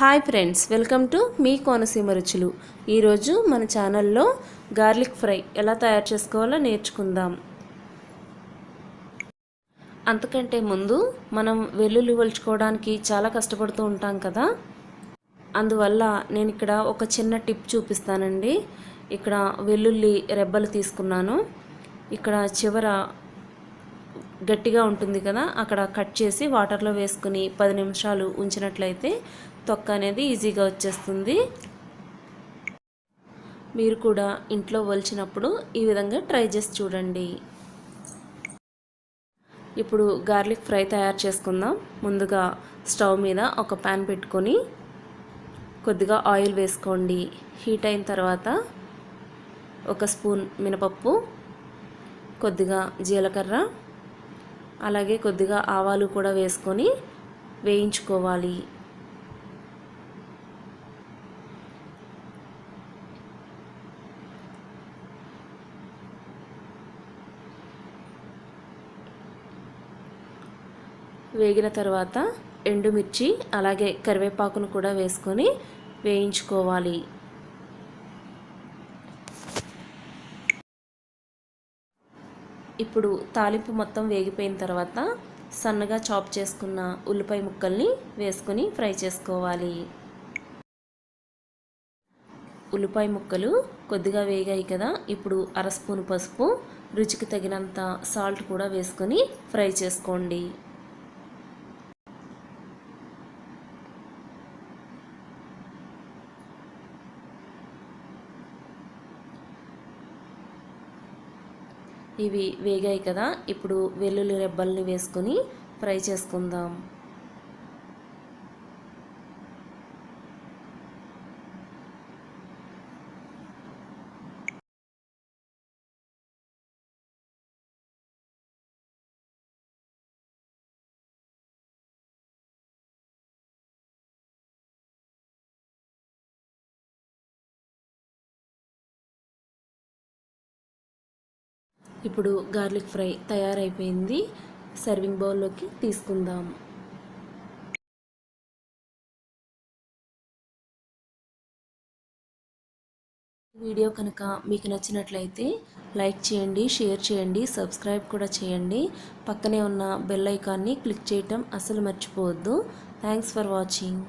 Hi friends welcome to మీ కోనసీమ రుచులు. ఈరోజు మన ఛానల్లో గార్లిక్ ఫ్రై ఎలా తయారు చేసుకోవాలో నేర్చుకుందాం. అంతకంటే ముందు మనం వెల్లుల్లి ఒలుచుకోవడానికి చాలా కష్టపడుతూ ఉంటాం కదా. అందువల్ల నేను ఇక్కడ ఒక చిన్న టిప్ చూపిస్తానండి. ఇక్కడ వెల్లుల్లి రెబ్బలు తీసుకున్నాను. ఇక్కడ చివర గట్టిగా ఉంటుంది కదా అక్కడ కట్ చేసి వాటర్లో వేసుకుని పది నిమిషాలు ఉంచినట్లయితే తొక్క అనేది ఈజీగా వచ్చేస్తుంది. మీరు కూడా ఇంట్లో వలిచినప్పుడు ఈ విధంగా ట్రై చేసి చూడండి. ఇప్పుడు గార్లిక్ ఫ్రై తయారు చేసుకుందాం. ముందుగా స్టవ్ మీద ఒక ప్యాన్ పెట్టుకొని కొద్దిగా ఆయిల్ వేసుకోండి. హీట్ అయిన తర్వాత ఒక స్పూన్ మినపప్పు కొద్దిగా జీలకర్ర అలాగే కొద్దిగా ఆవాలు కూడా వేసుకొని వేయించుకోవాలి. వేగిన తర్వాత ఎండుమిర్చి అలాగే కరివేపాకును కూడా వేసుకొని వేయించుకోవాలి. ఇప్పుడు తాలింపు మొత్తం వేగిపోయిన తర్వాత సన్నగా చాప్ చేసుకున్న ఉల్లిపాయ ముక్కల్ని వేసుకొని ఫ్రై చేసుకోవాలి. ఉల్లిపాయ ముక్కలు కొద్దిగా వేగాయి కదా ఇప్పుడు అర స్పూన్ పసుపు రుచికి తగినంత సాల్ట్ కూడా వేసుకొని ఫ్రై చేసుకోండి. ఇవి వేగాయి కదా. ఇప్పుడు వెల్లుల్లి రెబ్బల్ని వేసుకొని ఫ్రై చేసుకుందాం. ఇప్పుడు గార్లిక్ ఫ్రై తయారైపోయింది. సర్వింగ్ బౌల్లోకి తీసుకుందాం. వీడియో కనుక మీకు నచ్చినట్లయితే లైక్ చేయండి షేర్ చేయండి సబ్స్క్రైబ్ కూడా చేయండి. పక్కనే ఉన్న బెల్ ఐకాన్ని క్లిక్ చేయటం అసలు మర్చిపోవద్దు. Thanks for watching.